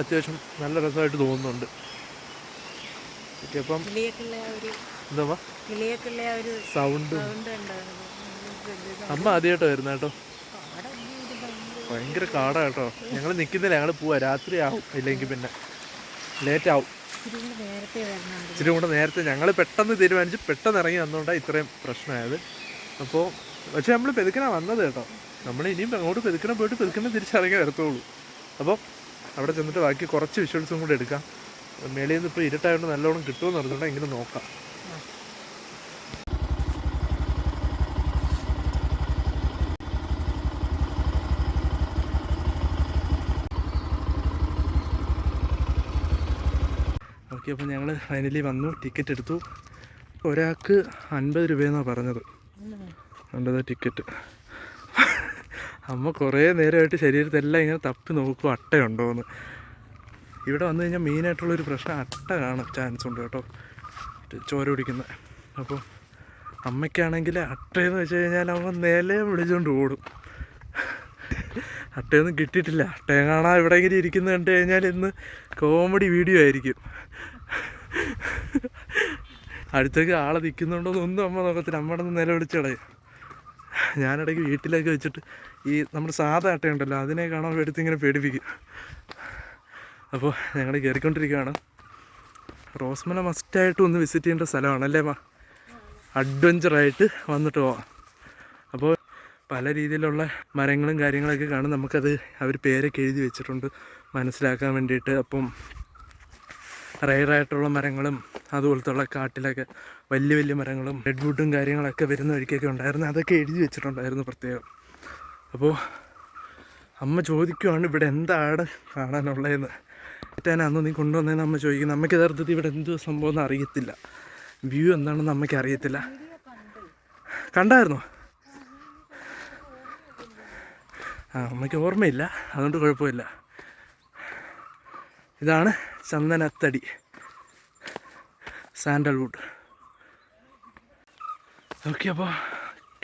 Speaker 1: അത്യാവശ്യം നല്ല രസമായിട്ട് തോന്നുന്നുണ്ട്. അപ്പം എന്താ സൗണ്ട് അമ്മ ആദ്യമായിട്ടോ വരുന്നേട്ടോ കേട്ടോ.
Speaker 2: ഭയങ്കര
Speaker 1: കാടാ കേട്ടോ. ഞങ്ങൾ നിൽക്കുന്നില്ല ഞങ്ങൾ പോവാ. രാത്രി ആവും ഇല്ലെങ്കിൽ പിന്നെ ലേറ്റ് ആവും.
Speaker 2: ഇച്ചിരി കൂടെ നേരത്തെ
Speaker 1: ഞങ്ങൾ പെട്ടെന്ന് തീരുമാനിച്ച്. പെട്ടെന്ന് ഇറങ്ങി വന്നുകൊണ്ടാണ് ഇത്രയും പ്രശ്നമായത്. അപ്പോൾ പക്ഷേ നമ്മൾ പെതുക്കന വന്നത് കേട്ടോ. നമ്മൾ ഇനിയും അങ്ങോട്ട് പെതുക്കനെ പോയിട്ട് പെതുക്കനെ തിരിച്ചിറങ്ങി വരത്തുള്ളൂ. അപ്പോൾ അവിടെ ചെന്നിട്ട് ബാക്കി കുറച്ച് വിഷ്വൽസും കൂടെ എടുക്കാം. മേളിൽ നിന്ന് ഇപ്പോൾ ഇരുട്ടായതുകൊണ്ട് നല്ലോണം കിട്ടുമെന്ന് പറഞ്ഞുകൊണ്ടാണ് ഇങ്ങനെ നോക്കാം. ഓക്കെ അപ്പോൾ ഞങ്ങൾ ഫൈനലി വന്നു ടിക്കറ്റ് എടുത്തു. ഒരാൾക്ക് അൻപത് രൂപയെന്നാണ് പറഞ്ഞത്. അൻപത് ടിക്കറ്റ് അമ്മ കുറേ നേരമായിട്ട് ശരീരത്തെല്ലാം ഇങ്ങനെ തപ്പി നോക്കും അട്ടയുണ്ടോ എന്ന് ഇവിടെ വന്നു കഴിഞ്ഞാൽ മെയിനായിട്ടുള്ളൊരു പ്രശ്നം അട്ട കാണാൻ ചാൻസ് ഉണ്ട് കേട്ടോ. ചോര പിടിക്കുന്നത് അപ്പോൾ അമ്മയ്ക്കാണെങ്കിൽ അട്ടയെന്ന് വെച്ച് കഴിഞ്ഞാൽ അമ്മ നിലയെ വിളിച്ചുകൊണ്ട് ഓടും. അട്ടയൊന്നും കിട്ടിയിട്ടില്ല. അട്ടയെ കാണാൻ എവിടെയെങ്കിലും ഇരിക്കുന്നത് കണ്ടു കഴിഞ്ഞാൽ ഇന്ന് കോമഡി വീഡിയോ ആയിരിക്കും. അടുത്തേക്ക് ആളെ നിൽക്കുന്നുണ്ടോന്നൊന്നും അമ്മ നോക്കത്തില്ല. അമ്മയുടെ നിന്ന് നിലവിളിച്ച് കളയും. ഞാനിടയ്ക്ക് വീട്ടിലേക്ക് വെച്ചിട്ട് ഈ നമ്മുടെ സാധാ അട്ടയുണ്ടല്ലോ അതിനെ കാണാൻ എടുത്ത് ഇങ്ങനെ പേടിപ്പിക്കും. അപ്പോൾ ഞങ്ങൾ കയറിക്കൊണ്ടിരിക്കുകയാണ് റോസ്മല മസ്റ്റായിട്ട് ഒന്ന് വിസിറ്റ് ചെയ്യേണ്ട സ്ഥലമാണ് അല്ലേ മാ അഡ്വഞ്ചറായിട്ട് വന്നിട്ട് പോവാം. അപ്പോൾ പല രീതിയിലുള്ള മരങ്ങളും കാര്യങ്ങളൊക്കെ കാണും. നമുക്കത് അവർ പേരൊക്കെ എഴുതി വെച്ചിട്ടുണ്ട് മനസ്സിലാക്കാൻ വേണ്ടിയിട്ട്. അപ്പം റയറായിട്ടുള്ള മരങ്ങളും അതുപോലത്തുള്ള കാട്ടിലൊക്കെ വലിയ വലിയ മരങ്ങളും റെഡ്വുഡും കാര്യങ്ങളൊക്കെ വരുന്ന വഴിക്കൊക്കെ ഉണ്ടായിരുന്നു. അതൊക്കെ എഴുതി വെച്ചിട്ടുണ്ടായിരുന്നു പ്രത്യേകം. അപ്പോൾ അമ്മ ചോദിക്കുവാണ് ഇവിടെ എന്താണ് കാണാനുള്ളതെന്ന്. ഏറ്റവും അന്ന് നീ കൊണ്ടുവന്നതെന്ന് അമ്മ ചോദിക്കും അമ്മയ്ക്ക് യഥാർത്ഥത്തിൽ ഇവിടെ എന്ത് സംഭവം എന്ന് അറിയത്തില്ല. വ്യൂ എന്താണെന്ന് അമ്മയ്ക്ക് അറിയത്തില്ല. കണ്ടായിരുന്നോ? ആ അമ്മയ്ക്ക് ഓർമ്മയില്ല. അതുകൊണ്ട് കുഴപ്പമില്ല. ഇതാണ് ചന്ദനത്തടി. സാൻഡൽവുഡ്. ഓക്കെ അപ്പോൾ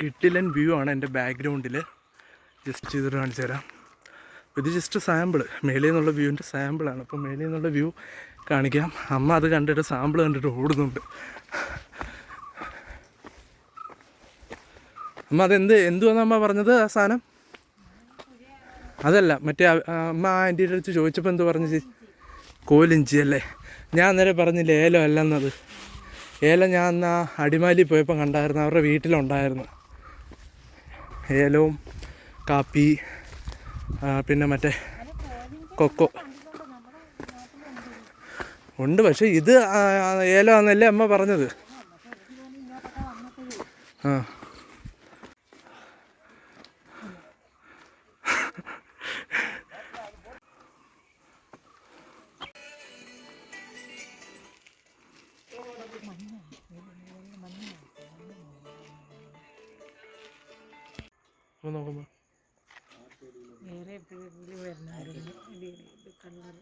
Speaker 1: കിട്ടിലൻ വ്യൂ ആണ് എന്റെ ബാക്ക്ഗ്രൗണ്ടിൽ ജസ്റ്റ് ചെയ്തിട്ട് കാണിച്ചു തരാം. ഇത് ജസ്റ്റ് സാമ്പിൾ മേലേ നിന്നുള്ള വ്യൂവിന്റെ സാമ്പിളാണ് അപ്പോൾ മേലേ നിന്നുള്ള വ്യൂ കാണിക്കാം. അമ്മ അത് കണ്ടിട്ട് സാമ്പിൾ കണ്ടിട്ട് ഓടുന്നുണ്ട്. അമ്മ അതെന്ത് എന്തുവാന്ന് അമ്മ പറഞ്ഞത് ആ സാധനം? അതല്ല മറ്റേ അമ്മ ആ ആന്റിയുടെ അടുത്ത് ചോദിച്ചപ്പോൾ എന്ത് പറഞ്ഞു ചേച്ചി കോലിഞ്ചി അല്ലേ? ഞാൻ അന്നേരം പറഞ്ഞില്ലേ ഏലം അല്ലെന്നത്. ഏലം ഞാൻ അന്ന് ആ അടിമാലി പോയപ്പോൾ കണ്ടായിരുന്നു. അവരുടെ വീട്ടിലുണ്ടായിരുന്നു. ഏലവും കാപ്പി പിന്നെ മറ്റേ കൊക്കോ. ഉണ്ട് പക്ഷേ ഇത് ഏലമാണെന്നല്ലേ അമ്മ പറഞ്ഞത്. ആ. അപ്പോൾ നോക്കുമ്പോൾ
Speaker 2: വേറെ എപ്പോഴെങ്കിലും വരണമായിരുന്നു കളർ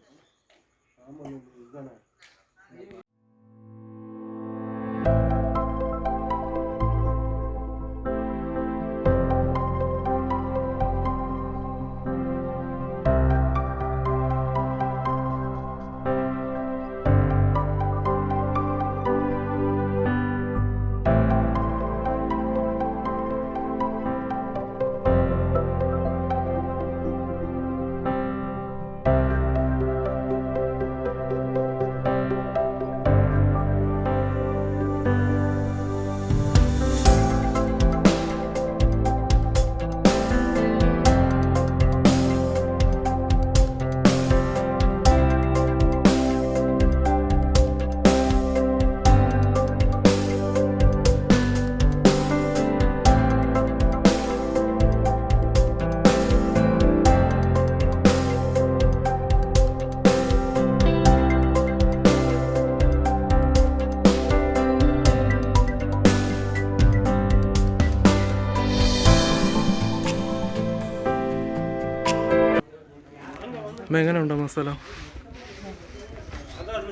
Speaker 1: അമ്മ എങ്ങനെയുണ്ടോ മസാല?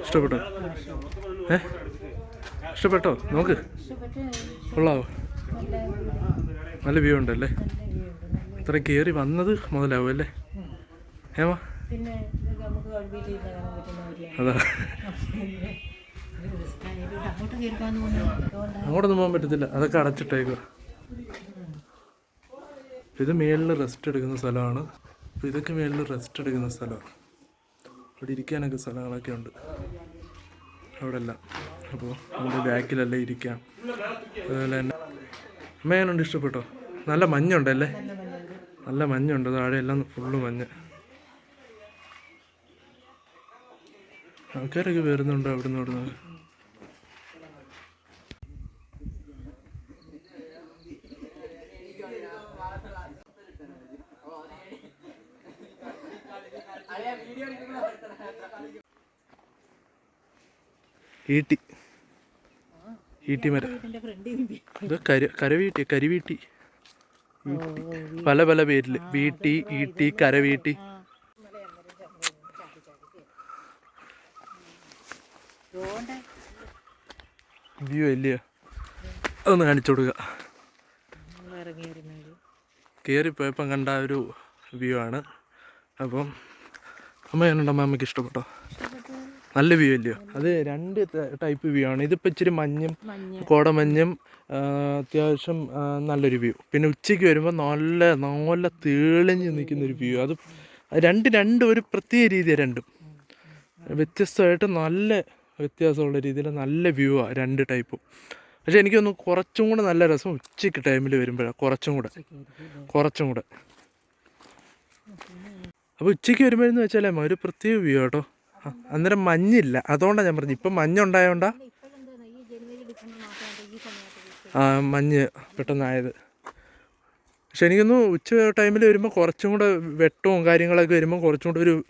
Speaker 1: ഇഷ്ടപ്പെട്ടോ? ഏ? ഇഷ്ടപ്പെട്ടോ? നോക്ക്. കൊള്ളാവോ?
Speaker 2: നല്ല
Speaker 1: വ്യൂ ഉണ്ടല്ലേ?
Speaker 2: ഉണ്ട്
Speaker 1: ഇത്ര കയറി വന്നത് മുതലാവും അല്ലേ? ഏമാ അതാ. അങ്ങോട്ടൊന്നും പോകാൻ പറ്റത്തില്ല. അതൊക്കെ അടച്ചിട്ടേക്കുക ഇത് മേളിൽ റെസ്റ്റ് എടുക്കുന്ന സ്ഥലമാണ്. അപ്പോൾ ഇതൊക്കെ മേളിൽ റെസ്റ്റ് എടുക്കുന്ന സ്ഥലമാണ്. അവിടെ ഇരിക്കാനൊക്കെ സ്ഥലങ്ങളൊക്കെ ഉണ്ട്. അവിടെ എല്ലാം അപ്പോൾ നമ്മുടെ ബാക്കിലല്ലേ ഇരിക്കാം. അതുപോലെ തന്നെ അമ്മയാനുണ്ട് ഇഷ്ടപ്പെട്ടോ? നല്ല മഞ്ഞുണ്ടല്ലേ
Speaker 2: നല്ല മഞ്ഞുണ്ട്.
Speaker 1: താഴെയെല്ലാം ഫുള്ള് മഞ്ഞ്. ആൾക്കാരൊക്കെ വരുന്നുണ്ട് അവിടുന്ന് ഇവിടുന്ന്? ഈട്ടി. ഈട്ടി മര. ഇത് കരു കരവീട്ടി കരിവീട്ടി. പല പല പേരിൽ വീട്ടി ഈട്ടി കരവീട്ടി. വ്യൂ ഇല്ലയോ അതൊന്ന് കാണിച്ചു കൊടുക്കുക കയറിപ്പോയപ്പം കണ്ട ഒരു വ്യൂ ആണ്. അപ്പം അമ്മ ഞാനുണ്ടമ്മ അമ്മയ്ക്ക് ഇഷ്ടപ്പെട്ടോ? നല്ല വ്യൂ അല്ലയോ? അത് രണ്ട് ടൈപ്പ് വ്യൂ ആണ്. ഇതിപ്പോൾ ഇച്ചിരി മഞ്ഞും
Speaker 2: മഞ്ഞ്.
Speaker 1: കോടമഞ്ഞും അത്യാവശ്യം നല്ലൊരു വ്യൂ പിന്നെ ഉച്ചയ്ക്ക് വരുമ്പോൾ നല്ല നല്ല തേളിഞ്ഞ് നിൽക്കുന്നൊരു വ്യൂ അത് രണ്ട് രണ്ടും ഒരു പ്രത്യേക രീതിയാണ് രണ്ടും. വ്യത്യസ്തമായിട്ട് നല്ല വ്യത്യാസമുള്ള രീതിയിൽ നല്ല വ്യൂ ആണ് രണ്ട് ടൈപ്പും പക്ഷെ എനിക്കൊന്ന് കുറച്ചും കൂടെ നല്ല രസം ഉച്ചയ്ക്ക് ടൈമിൽ വരുമ്പോഴാണ് കുറച്ചും കൂടെ. കുറച്ചും കൂടെ. അപ്പോൾ ഉച്ചയ്ക്ക് വരുമ്പോഴെന്ന് വെച്ചാലേ ഒരു പ്രത്യേക വ്യൂ കേട്ടോ. അന്നേരം മഞ്ഞില്ല. അതുകൊണ്ടാണ് ഞാൻ പറഞ്ഞത് ഇപ്പം മഞ്ഞുണ്ടായോണ്ടാ? ആ, മഞ്ഞ് പെട്ടെന്നായത്. പക്ഷെ എനിക്കൊന്ന് ഉച്ച ടൈമിൽ വരുമ്പോൾ കുറച്ചും കൂടെ വെട്ടവും കാര്യങ്ങളൊക്കെ വരുമ്പോൾ കുറച്ചും കൂടെ ഒരു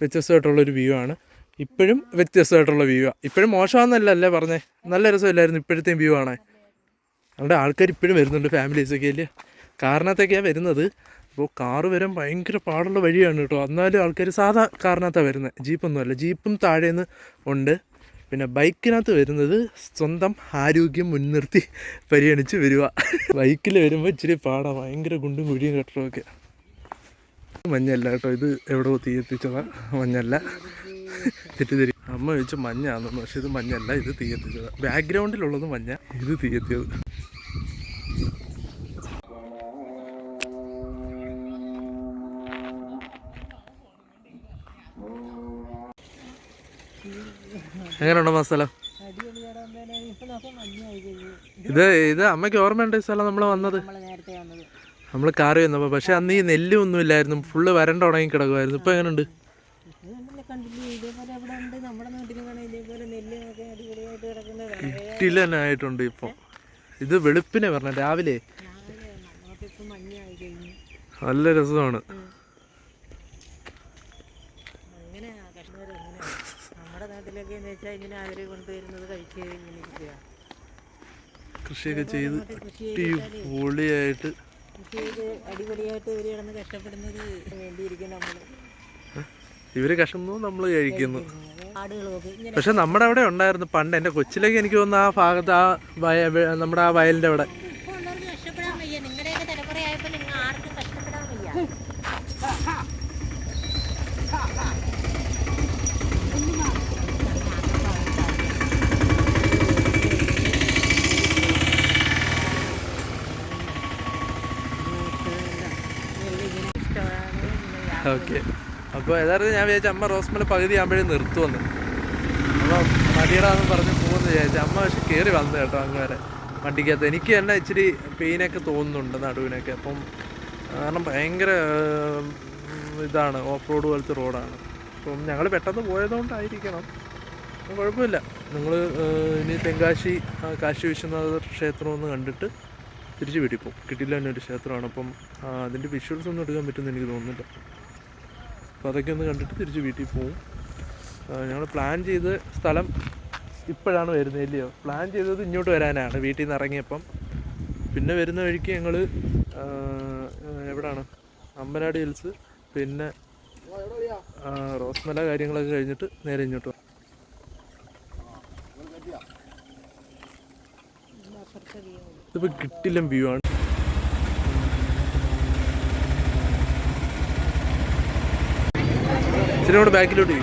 Speaker 1: വ്യത്യസ്തമായിട്ടുള്ളൊരു വ്യൂ ആണ്. ഇപ്പോഴും വ്യത്യസ്തമായിട്ടുള്ള വ്യൂ ആണ് ഇപ്പോഴും മോശമാണെന്നല്ല അല്ലേ പറഞ്ഞേ. നല്ല രസമില്ലായിരുന്നു ഇപ്പോഴത്തെയും വ്യൂ ആണേ. അവിടെ ആൾക്കാർ ഇപ്പോഴും വരുന്നുണ്ട് ഫാമിലീസൊക്കെ അല്ലേ കാരണത്തേക്കാണ് വരുന്നത്. അപ്പോൾ കാറ് വരാൻ ഭയങ്കര പാടുള്ള വഴിയാണ് കേട്ടോ. എന്നാലും ആൾക്കാർ സാധാ കാറിനകത്താണ് വരുന്നത് ജീപ്പൊന്നുമല്ല. ജീപ്പും താഴേന്ന് ഉണ്ട്. പിന്നെ ബൈക്കിനകത്ത് വരുന്നത് സ്വന്തം ആരോഗ്യം മുൻനിർത്തി പരിഗണിച്ച് വരിക. ബൈക്കിൽ വരുമ്പോൾ ഇച്ചിരി പാടാണ് ഭയങ്കര ഗുണ്ടും കുഴിയും ഒക്കെ മഞ്ഞല്ല കേട്ടോ. ഇത് എവിടെയോ തീ എത്തിച്ചതാ. മഞ്ഞല്ല തെറ്റിദ്ധരി അമ്മ ചോദിച്ചു മഞ്ഞാണെന്ന് പക്ഷെ ഇത് മഞ്ഞല്ല ഇത് തീ എത്തിച്ചതാ. ബാക്ക്ഗ്രൗണ്ടിലുള്ളത് മഞ്ഞ. ഇത് തീ എങ്ങനെയുണ്ടോ മസാല?
Speaker 2: സ്ഥലം
Speaker 1: ഇത് ഇത് അമ്മയ്ക്ക് ഓർമ്മയുണ്ട് സ്ഥലം നമ്മൾ വന്നത്?
Speaker 2: നമ്മൾ
Speaker 1: കാറ് വന്നപ്പോൾ പക്ഷെ അന്ന് ഈ നെല്ലും ഒന്നും ഇല്ലായിരുന്നു. ഫുള്ള് വരണ്ട ഉണങ്ങി കിടക്കുമായിരുന്നു ഇപ്പൊ എങ്ങനെയുണ്ട് ായിട്ടുണ്ട് ഇപ്പൊ. ഇത് വെളുപ്പിനെ പറഞ്ഞ രാവിലെ. നല്ല രസമാണ്
Speaker 2: അങ്ങനെ കശ്മീർ അങ്ങനെ നമ്മുടെ നാട്ടിലൊക്കെ എന്ന് വെച്ചാൽ ഇങ്ങനെ അവർ കൊണ്ടുവരുന്നത്? കഴിച്ച് ഇങ്ങനെ ഇരിക്കുക.
Speaker 1: കൃഷിയൊക്കെ ചെയ്ത്
Speaker 2: പൊളിയായിട്ട്
Speaker 1: അടിപൊളിയായിട്ട്
Speaker 2: കൃഷി ചെയ്ത് അടിപൊളിയായിട്ട് ഇവർ കിടന്ന് കഷ്ടപ്പെടുന്നത് വേണ്ടിയിരിക്കും നമ്മൾ
Speaker 1: ഇവർ കഷന്നു നമ്മൾ കഴിക്കുന്നു. പക്ഷെ നമ്മുടെ അവിടെ ഉണ്ടായിരുന്നു. പണ്ട് എന്റെ കൊച്ചിലേക്ക് എനിക്ക് തോന്നുന്നു ആ ഭാഗത്ത് ആ നമ്മുടെ ആ വയലിന്റെ അവിടെ. അപ്പോൾ യഥാർത്ഥത്തിൽ ഞാൻ വിചാരിച്ചു അമ്മ റോസ്മല പകുതി ആകുമ്പോഴേ നിർത്തുമെന്ന് അപ്പോൾ മടിയടാന്ന് പറഞ്ഞ് പോകുമെന്ന് വിചാരിച്ചു. അമ്മ പക്ഷെ കയറി വന്നു കേട്ടോ അങ്ങ് വരെ. വണ്ടിക്കകത്ത് എനിക്ക് തന്നെ ഇച്ചിരി പെയിനൊക്കെ തോന്നുന്നുണ്ട് നടുവിനൊക്കെ. അപ്പം കാരണം ഭയങ്കര ഇതാണ് ഓഫ് റോഡ് പോലത്തെ റോഡാണ്. അപ്പം ഞങ്ങൾ പെട്ടെന്ന് പോയതുകൊണ്ടായിരിക്കണം. കുഴപ്പമില്ല. നിങ്ങൾ ഇനി തെങ്കാശി കാശി വിശ്വനാഥ ക്ഷേത്രം ഒന്ന് കണ്ടിട്ട് തിരിച്ച് വീട്ടിൽ പോകും കിട്ടില്ല തന്നെ ഒരു ക്ഷേത്രമാണ്. അപ്പം അതിന്റെ വിഷ്വൽസ് ഒന്നും എടുക്കാൻ പറ്റുമെന്ന് എനിക്ക് തോന്നുന്നില്ല. അപ്പോൾ അതൊക്കെ ഒന്ന് കണ്ടിട്ട് തിരിച്ച് വീട്ടിൽ പോവും. ഞങ്ങൾ പ്ലാൻ ചെയ്ത് സ്ഥലം ഇപ്പോഴാണ് വരുന്നത് ഇല്ലയോ? പ്ലാൻ ചെയ്തത് ഇങ്ങോട്ട് വരാനാണ് വീട്ടിൽ നിന്ന് ഇറങ്ങിയപ്പം. പിന്നെ വരുന്ന വഴിക്ക് ഞങ്ങൾ എവിടാണ്? അമ്പനാട് ഹിൽസ് പിന്നെ റോസ്മല കാര്യങ്ങളൊക്കെ കഴിഞ്ഞിട്ട് നേരെ ഇങ്ങോട്ട് ഇതിപ്പോൾ കിട്ടില്ല വ്യൂ ആണ്. ഇച്ചിരി കൂടെ ബാക്കിലോട്ട്